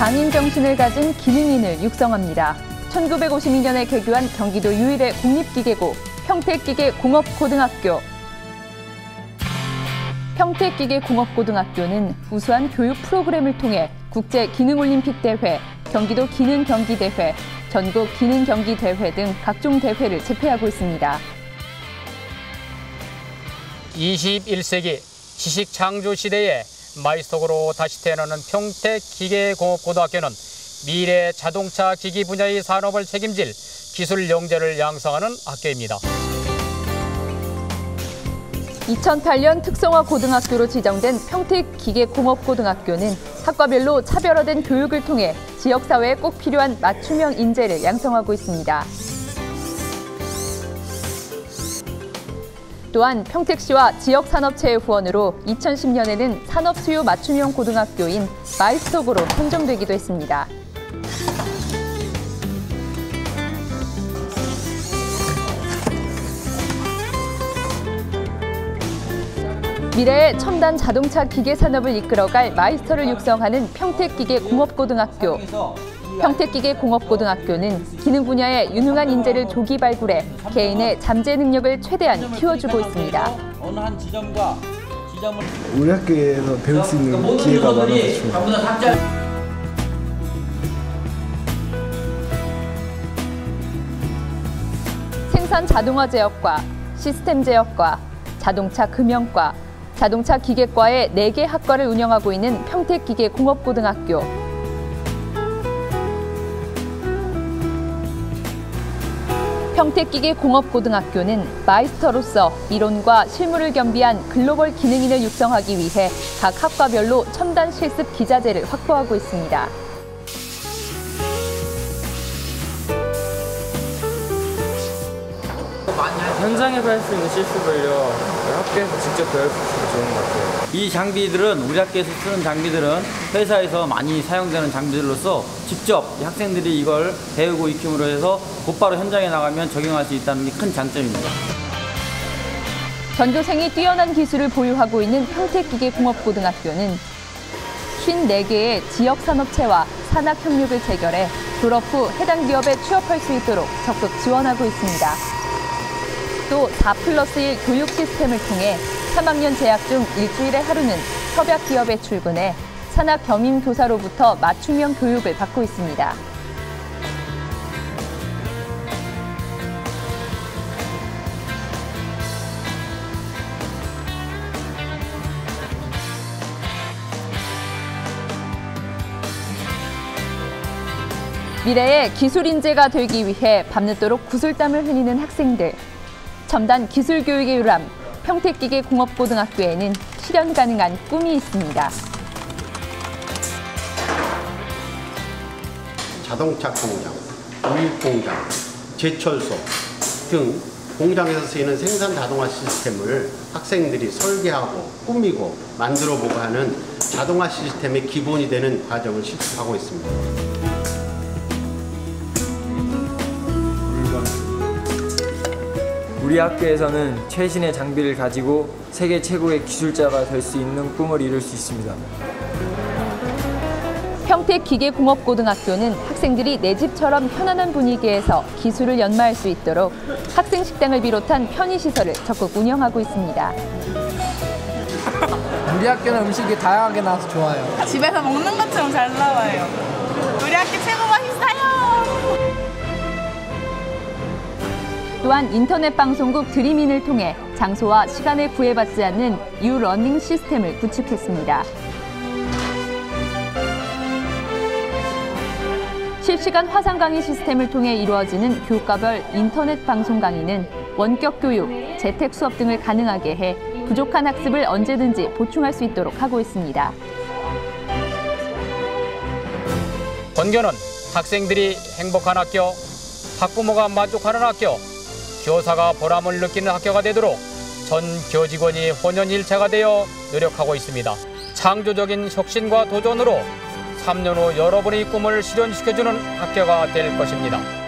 왕인 정신을 가진 기능인을 육성합니다. 1952년에 개교한 경기도 유일의 공립기계고 평택기계 공업고등학교. 평택기계 공업고등학교는 우수한 교육 프로그램을 통해 국제 기능올림픽 대회, 경기도 기능 경기 대회, 전국 기능 경기 대회 등 각종 대회를 제패하고 있습니다. 21세기 지식 창조 시대에 마이스톡으로 다시 태어나는 평택 기계공업고등학교는 미래 자동차 기기 분야의 산업을 책임질 기술 영재를 양성하는 학교입니다. 2008년 특성화 고등학교로 지정된 평택 기계공업고등학교는 학과별로 차별화된 교육을 통해 지역사회에 꼭 필요한 맞춤형 인재를 양성하고 있습니다. 또한 평택시와 지역산업체의 후원으로 2010년에는 산업수요 맞춤형 고등학교인 마이스톡으로 선정되기도 했습니다. 미래의 첨단 자동차 기계 산업을 이끌어갈 마이스터를 육성하는 평택기계공업고등학교. 평택기계공업고등학교는 기능 분야의 유능한 인재를 조기 발굴해 개인의 잠재 능력을 최대한 키워주고 있습니다. 우리 학교에서 배울 수 있는 기회가 많아서 좋아요. 생산 자동화 제어과, 시스템 제어과, 자동차 금형과, 자동차 기계과의 4개 학과를 운영하고 있는 평택기계공업고등학교. 평택기계공업고등학교는 마이스터로서 이론과 실무를 겸비한 글로벌 기능인을 육성하기 위해 각 학과별로 첨단 실습 기자재를 확보하고 있습니다. 현장에서 할 수 있는 실습을요 학교에서 직접 배울 수 있어서 좋은 것 같아요. 이 장비들은 우리 학교에서 쓰는 장비들은 회사에서 많이 사용되는 장비들로서 직접 이 학생들이 이걸 배우고 익힘으로 해서 곧바로 현장에 나가면 적용할 수 있다는 게 큰 장점입니다. 전교생이 뛰어난 기술을 보유하고 있는 평택기계공업고등학교는 54개의 지역산업체와 산학협력을 체결해 졸업 후 해당 기업에 취업할 수 있도록 적극 지원하고 있습니다. 또4 플러스 1 교육 시스템을 통해 3학년 재학 중 일주일에 하루는 협약 기업에 출근해 산학 겸임 교사로부터 맞춤형 교육을 받고 있습니다. 미래의 기술 인재가 되기 위해 밤늦도록 구슬땀을 흘리는 학생들. 첨단 기술 교육의 유람 평택기계 공업고등학교에는 실현 가능한 꿈이 있습니다. 자동차 공장, 우유 공장, 제철소 등 공장에서 쓰이는 생산 자동화 시스템을 학생들이 설계하고 꾸미고 만들어 보고 하는 자동화 시스템의 기본이 되는 과정을 실습하고 있습니다. 우리 학교에서는 최신의 장비를 가지고 세계 최고의 기술자가 될 수 있는 꿈을 이룰 수 있습니다. 평택 기계공업고등학교는 학생들이 내 집처럼 편안한 분위기에서 기술을 연마할 수 있도록 학생 식당을 비롯한 편의시설을 적극 운영하고 있습니다. 우리 학교는 음식이 다양하게 나와서 좋아요. 집에서 먹는 것처럼 잘 나와요. 우리 학교 최고 맛있어요. 또한 인터넷 방송국 드림인을 통해 장소와 시간에 구애받지 않는 유러닝 시스템을 구축했습니다. 실시간 화상 강의 시스템을 통해 이루어지는 교과별 인터넷 방송 강의는 원격 교육, 재택 수업 등을 가능하게 해 부족한 학습을 언제든지 보충할 수 있도록 하고 있습니다. 본교는 학생들이 행복한 학교, 학부모가 만족하는 학교, 교사가 보람을 느끼는 학교가 되도록 전 교직원이 혼연일체가 되어 노력하고 있습니다. 창조적인 혁신과 도전으로 3년 후 여러분의 꿈을 실현시켜주는 학교가 될 것입니다.